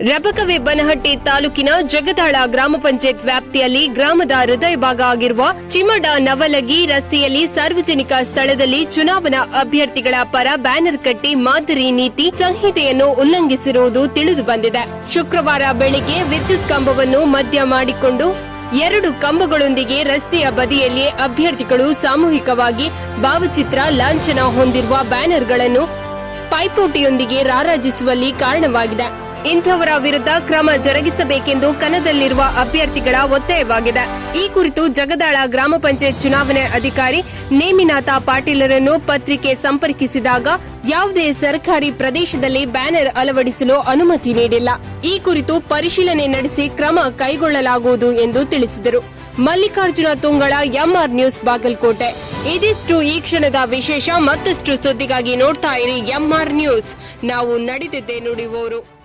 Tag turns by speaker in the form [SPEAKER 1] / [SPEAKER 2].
[SPEAKER 1] ರಬಕವಿ ಬನಹಟ್ಟಿ ತಾಲೂಕಿನ ಜಗದಾಳ ಗ್ರಾಮ ಪಂಚಾಯತ್ ವ್ಯಾಪ್ತಿಯಲ್ಲಿ ಗ್ರಾಮದ ಹೃದಯ ಭಾಗ ಆಗಿರುವ ಚಿಮಡ ನವಲಗಿ ರಸ್ತೆಯಲ್ಲಿ ಸಾರ್ವಜನಿಕ ಸ್ಥಳದಲ್ಲಿ ಚುನಾವಣಾ ಅಭ್ಯರ್ಥಿಗಳ ಪರ ಬ್ಯಾನರ್ ಕಟ್ಟಿ ಮಾದರಿ ನೀತಿ ಸಂಹಿತೆಯನ್ನು ಉಲ್ಲಂಘಿಸಿರುವುದು ತಿಳಿದು ಬಂದಿದೆ. ಶುಕ್ರವಾರ ಬೆಳಿಗ್ಗೆ ವಿದ್ಯುತ್ ಕಂಬವನ್ನು ಮದ್ಯ ಮಾಡಿಕೊಂಡು ಎರಡು ಕಂಬಗಳೊಂದಿಗೆ ರಸ್ತೆಯ ಬದಿಯಲ್ಲಿ ಅಭ್ಯರ್ಥಿಗಳು ಸಾಮೂಹಿಕವಾಗಿ ಭಾವಚಿತ್ರ ಲಾಂಛನ ಹೊಂದಿರುವ ಬ್ಯಾನರ್ಗಳನ್ನು ಪೈಪೋಟಿಯೊಂದಿಗೆ ರಾರಾಜಿಸುವಲ್ಲಿ ಕಾರಣವಾಗಿದೆ. ಇಂಥವರ ವಿರುದ್ಧ ಕ್ರಮ ಜರುಗಿಸಬೇಕೆಂದು ಕನದಲ್ಲಿರುವ ಅಭ್ಯರ್ಥಿಗಳ ಒತ್ತಾಯವಾಗಿದೆ. ಈ ಕುರಿತು ಜಗದಾಳ ಗ್ರಾಮ ಪಂಚಾಯತ್ ಚುನಾವಣೆ ಅಧಿಕಾರಿ ನೇಮಿನಾಥ ಪಾಟೀಲರನ್ನು ಪತ್ರಿಕೆ ಸಂಪರ್ಕಿಸಿದಾಗ ಯಾವುದೇ ಸರ್ಕಾರಿ ಪ್ರದೇಶದಲ್ಲಿ ಬ್ಯಾನರ್ ಅಳವಡಿಸಲು ಅನುಮತಿ ನೀಡಿಲ್ಲ. ಈ ಕುರಿತು ಪರಿಶೀಲನೆ ನಡೆಸಿ ಕ್ರಮ ಕೈಗೊಳ್ಳಲಾಗುವುದು ಎಂದು ತಿಳಿಸಿದರು. Mallikarjuna Tungala MR news Bagalkote. ಇದಿಷ್ಟು ಈ ಕ್ಷಣದ ವಿಶೇಷ ಮತ್ತಷ್ಟು ಸುದ್ದಿಗಾಗಿ ನೋಡ್ತಾ ಇರಿ ಎಂಆರ್ ನ್ಯೂಸ್. ನಾವು ನಡೆದಿದ್ದೆ ನುಡಿಯುವವರು